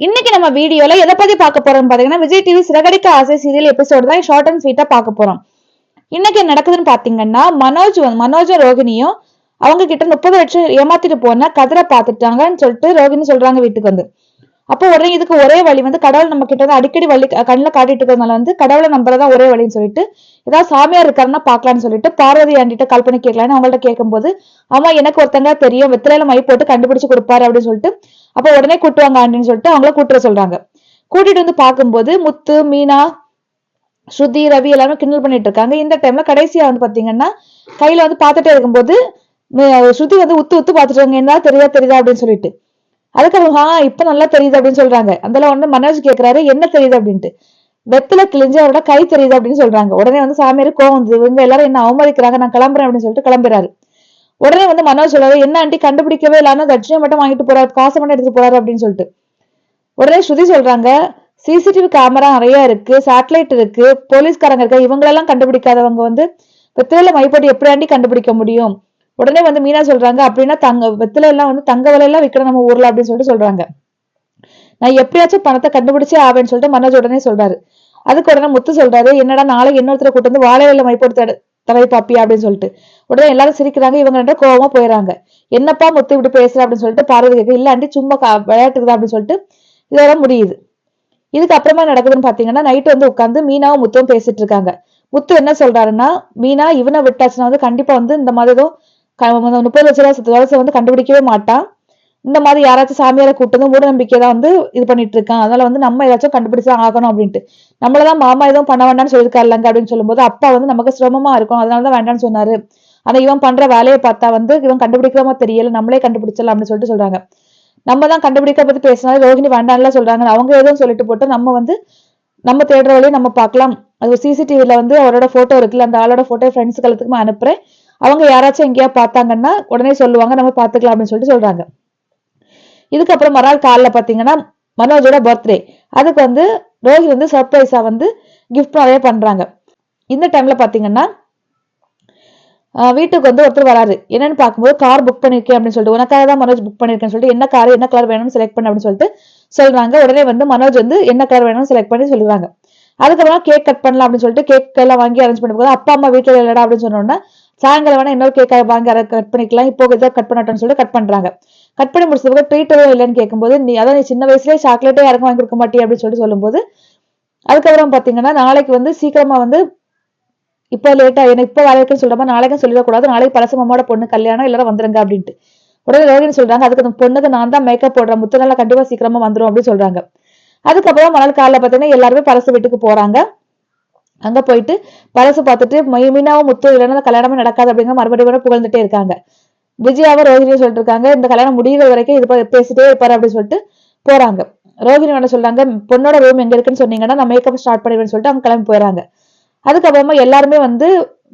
இன்னைக்கு நம்ம வீடியோல எதை பத்தி பார்க்க போறோம் பாத்தீங்கன்னா Vijay TV Siragadikka Aasai serial episode தான் ஷார்ட் அண்ட் ஸ்வீட்டா பார்க்க போறோம். இன்னைக்கு என்ன நடக்குதுன்னு பாத்தீங்கன்னா மனோஜ் வந்து மனோஜும் ரோகிணியும் அவங்க கிட்ட முப்பது லட்சம் ஏமாத்திட்டு போன கதிரை பாத்துட்டாங்கன்னு சொல்லிட்டு ரோகிணி சொல்றாங்க வீட்டுக்கு வந்து. அப்போ உடனே இதுக்கு ஒரே வழி வந்து கடவுள் நம்ம கிட்ட வந்து அடிக்கடி வழி கண்ணில் காட்டிட்டு இருக்கிறதுனால வந்து கடவுளை நம்புறதான் ஒரே வழின்னு சொல்லிட்டு ஏதாவது சாமியார் இருக்காருன்னா பார்க்கலான்னு சொல்லிட்டு பார்வதி ஆண்டிட்ட கால் பண்ணி கேட்கலான்னு அவங்கள்ட்ட கேட்கும்போது அம்மா எனக்கு ஒருத்தங்க தெரியும் வெத்திலையில மை போட்டு கண்டுபிடிச்சு கொடுப்பாரு அப்படின்னு சொல்லிட்டு அப்போ உடனே கூட்டுவாங்க ஆண்டின்னு சொல்லிட்டு அவங்கள கூட்டுற சொல்றாங்க. கூட்டிட்டு வந்து பார்க்கும்போது முத்து மீனா ஸ்ருதி ரவி எல்லாரும் கிண்டல் பண்ணிட்டு இருக்காங்க. இந்த டைம்ல கடைசியா வந்து பாத்தீங்கன்னா கையில வந்து பார்த்துட்டே இருக்கும்போது ஸ்ருதி வந்து உத்து உத்து பார்த்துட்டாங்க என்ன தெரியுதா தெரியுதா அப்படின்னு சொல்லிட்டு. அதுக்கப்புறம் ஆ இப்ப நல்லா தெரியுது அப்படின்னு சொல்றாங்க. அதுல ஒண்ணு மனோஜ் கேக்குறாரு என்ன தெரியுது? அப்படின்ட்டு. வெத்தில கிழிஞ்சு அவரோட கை தெரியுது அப்படின்னு சொல்றாங்க. உடனே வந்து சாமியார் கோவம் வந்து இவங்க எல்லாரும் என்ன அவமதிக்கிறாங்க? நான் கிளம்புறேன் அப்படின்னு சொல்லிட்டு கிளம்புறாரு. உடனே வந்து மனோஜ் சொல்றாரு என்ன ஆண்டி கண்டுபிடிக்கவே இல்லாம தட்சிணை மட்டும் வாங்கிட்டு போறாரு காசை மட்டும் எடுத்து போறாரு அப்படின்னு சொல்லிட்டு. உடனே ஸ்ருதி சொல்றாங்க சிசிடிவி கேமரா நிறைய இருக்கு சேட்டலைட் இருக்கு போலீஸ்காரங்க இருக்கு இவங்களெல்லாம் கண்டுபிடிக்காதவங்க வந்து வெத்தில மைப்போட்டு எப்படி ஆண்டி கண்டுபிடிக்க முடியும்? உடனே வந்து மீனா சொல்றாங்க அப்படின்னா தங்க வெத்தில எல்லாம் வந்து தங்க விலையெல்லாம் விற்கணும் நம்ம ஊர்ல அப்படின்னு சொல்லிட்டு சொல்றாங்க. நான் எப்படியாச்சும் பணத்தை கண்டுபிடிச்சே ஆவேன்னு சொல்லிட்டு மனோஜ் உடனே சொல்றாரு. அதுக்கு உடனே முத்து சொல்றாரு என்னடா நாளைக்கு இன்னொருத்தரை கூட்டு வந்து வாழை மைப்போடு தலை பாப்பி அப்படின்னு சொல்லிட்டு. உடனே எல்லாரும் சிரிக்கிறாங்க இவங்க ரெண்டும் கோவமா போயிடறாங்க என்னப்பா முத்து இப்படி பேசுற? அப்படின்னு சொல்லிட்டு பார்வதி கேட்க இல்ல ஆண்டி சும்மா விளையாட்டுக்குதான் அப்படின்னு சொல்லிட்டு இதோட முடியுது. இதுக்கு அப்புறமா நடக்குதுன்னு பாத்தீங்கன்னா நைட்டு வந்து உட்காந்து மீனாவும் முத்துவும் பேசிட்டு இருக்காங்க. முத்து என்ன சொல்றாருன்னா மீனா இவனை விட்டாச்சுன்னா வந்து கண்டிப்பா வந்து இந்த மாதிரி ஏதோ முப்பது லட்ச ரூபாய் வந்து கண்டுபிடிக்கவே மாட்டான். இந்த மாதிரி யாராச்சும் சாமியாரை கூட்டு வந்து மூட நம்பிக்கை தான் வந்து இது பண்ணிட்டு இருக்கான். அதனால வந்து நம்ம ஏதாச்சும் கண்டுபிடிச்சா ஆகணும் அப்படின்ட்டு. நம்மளதான் மாமா எதுவும் பண்ண வேண்டாம்னு சொல்லியிருக்காருலங்க அப்படின்னு சொல்லும்போது அப்பா வந்து நமக்கு சிரமமா இருக்கும். அதனாலதான் வேண்டாம்னு சொன்னாரு. ஆனா இவன் பண்ற வேலையை பார்த்தா வந்து இவன் கண்டுபிடிக்கிறமா தெரியல. நம்மளே கண்டுபிடிச்சலாம் அப்படின்னு சொல்லிட்டு சொல்றாங்க. நம்ம தான் கண்டுபிடிக்க பத்தி பேசினாலும் ரோஹிணி வேண்டாம்லாம் சொல்றாங்க. அவங்க எதுவும் சொல்லிட்டு போட்டு நம்ம வந்து நம்ம தேடுற வழியை நம்ம பார்க்கலாம். அது சிசிடிவில வந்து அவரோட போட்டோ இருக்குல்ல அந்த ஆளோட போட்டோ ஃப்ரெண்ட்ஸ் எல்லாத்துக்குமே அனுப்புறேன். அவங்க யாராச்சும் எங்கேயா பார்த்தாங்கன்னா உடனே சொல்லுவாங்க நம்ம பார்த்துக்கலாம் அப்படின்னு சொல்லிட்டு சொல்றாங்க. இதுக்கப்புறம் மறுநாள் காலைல பாத்தீங்கன்னா மனோஜோட பர்த்டே அதுக்கு வந்து ரோஹி வந்து சர்ப்ரைஸா வந்து கிஃப்ட் நிறைய பண்றாங்க. இந்த டைம்ல பாத்தீங்கன்னா வீட்டுக்கு வந்து ஒருத்தர் வராரு. என்னன்னு பார்க்கும்போது கார் புக் பண்ணிருக்கேன் அப்படின்னு சொல்லிட்டு உனக்காக தான் மனோஜ் புக் பண்ணிருக்கேன்னு சொல்லிட்டு என்ன கார் என்ன கலர் வேணும்னு செலக்ட் பண்ண அப்படின்னு சொல்லிட்டு சொல்றாங்க. உடனே வந்து மனோஜ் வந்து என்ன கலர் வேணும்னு செலக்ட் பண்ணி சொல்லுவாங்க அதுக்கப்புறம் கேக் கட் பண்ணலாம் அப்படின்னு சொல்லிட்டு கேக் எல்லாம் வாங்கி அரேஞ்ச் பண்ணி போது அப்பா அம்மா வீட்டுல இல்லடா அப்படின்னு சொன்னோன்னா சாயங்காலம் வேணா இன்னொரு கேக்க வாங்கி அதை கட் பண்ணிக்கலாம். இப்போ இதை கட் பண்ணட்டோம்னு சொல்லிட்டு கட் பண்றாங்க. கட் பண்ணி முடிச்சதுக்கு ட்ரீட் எதுவும் இல்லைன்னு கேட்கும்போது நீ அதான் நீ சின்ன வயசுலேயே சாக்லேட்டே யாருக்கும் வாங்கி கொடுக்க மாட்டே அப்படின்னு சொல்லிட்டு சொல்லும்போது அதுக்கப்புறம் பாத்தீங்கன்னா நாளைக்கு வந்து சீக்கிரமா வந்து இப்போ லேட்டா என்ன இப்போ வேலைக்குன்னு சொல்றமா நாளைக்கும் சொல்லிடக்கூடாது. நாளைக்கு பழசமோட பொண்ணு கல்யாணம் எல்லாரும் வந்துருங்க அப்படின்ட்டு. உடனே ரோகிணி சொல்றாங்க அதுக்கு அந்த பொண்ணுக்கு நான் தான் மேக்கப் போடுறேன். முத்து நாள் கண்டிப்பா சீக்கிரமா வந்துடும் அப்படின்னு சொல்றாங்க. அதுக்கப்புறம் மணல் காலில் பார்த்தீங்கன்னா எல்லாருமே பரசு வீட்டுக்கு போறாங்க. அங்க போயிட்டு பரசு பார்த்துட்டு மீனாவும் முத்து இல்லைன்னா கல்யாணமே நடக்காது அப்படிங்கிற மறுபடியும் கூட புகழ்ந்துட்டே இருக்காங்க. விஜயாவும் ரோஹினியும் சொல்லிட்டு இருக்காங்க இந்த கல்யாணம் முடிகிற வரைக்கும் இது பேசிட்டே இருப்பாரு அப்படின்னு சொல்லிட்டு போறாங்க. ரோஹிணி என்ன சொல்றாங்க பொண்ணோட ரூம் எங்க இருக்குன்னு சொன்னீங்கன்னா நான் மேக்கப் ஸ்டார்ட் பண்ணிடுவேன்னு சொல்லிட்டு அவங்க கிளம்பி போயிடறாங்க அதுக்கப்புறமா எல்லாருமே வந்து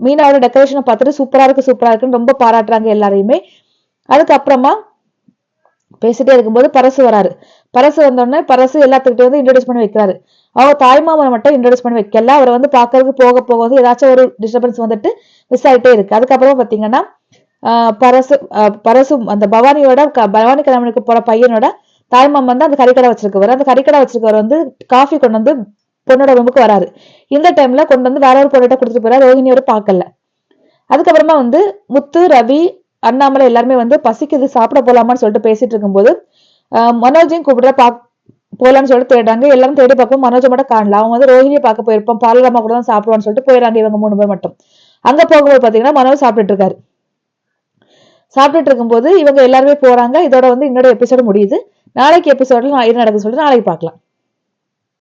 மீனாவோட டெக்கரேஷனை பார்த்துட்டு சூப்பரா இருக்கு சூப்பரா இருக்குன்னு ரொம்ப பாராட்டுறாங்க எல்லாரையுமே. அதுக்கப்புறமா பேசிட்டே இருக்கும்போது பரசு வராரு. பரசு வந்தோடனே பரசு எல்லாத்துக்கிட்டே வந்து இன்ட்ரடியூஸ் பண்ணி வைக்கிறாரு. அவங்க தாய்மாமனை மட்டும் இன்ட்ரடியூஸ் பண்ணி வைக்கல. அவர் வந்து பாக்குறதுக்கு போக போக வந்து ஏதாச்சும் ஒரு டிஸ்டர்பன்ஸ் வந்துட்டு மிஸ் ஆகிட்டே இருக்கு. அதுக்கப்புறமா பாத்தீங்கன்னா பரசு பரசு அந்த பவானியோட பவானி கிழமனுக்கு போற பையனோட தாய்மாமன் தான் அந்த கறிக்கடை வச்சிருக்கவர். அந்த கறிக்கடை வச்சிருக்கவர் வந்து காஃபி கொண்டு வந்து பொண்ணோட ரூமுக்கு வராரு. இந்த டைம்ல கொண்டு வந்து வேற ஒரு பொண்ணிட்ட கொடுத்துட்டு போறாரு ரோஹிணியோட பார்க்கல. அதுக்கப்புறமா வந்து முத்து ரவி அண்ணாமலை எல்லாருமே வந்து பசிக்குது சாப்பிட போலாமான்னு சொல்லிட்டு பேசிட்டு இருக்கும்போது மனோஜையும் கூப்பிடுற பா போலான்னு சொல்லிட்டு தேடுறாங்க. எல்லாரும் தேடி பார்ப்போம் மனோஜை மட்டும் காணல. அவங்க வந்து ரோஹிணியை பார்க்க போயிருப்போம். பாலராமா கூட தான் சாப்பிடுவான்னு சொல்லிட்டு போயிடறாங்க இவங்க மூணு பேர் மட்டும். அங்க போகும்போது பாத்தீங்கன்னா மனோஜ் சாப்பிட்டுட்டு இருக்காரு. சாப்பிட்டுட்டு இருக்கும்போது இவங்க எல்லாருமே போறாங்க. இதோட வந்து இன்னொரு எபிசோடு முடியுது. நாளைக்கு எபிசோட்ல என்ன நடக்குது சொல்லிட்டு நாளைக்கு பார்க்கலாம்.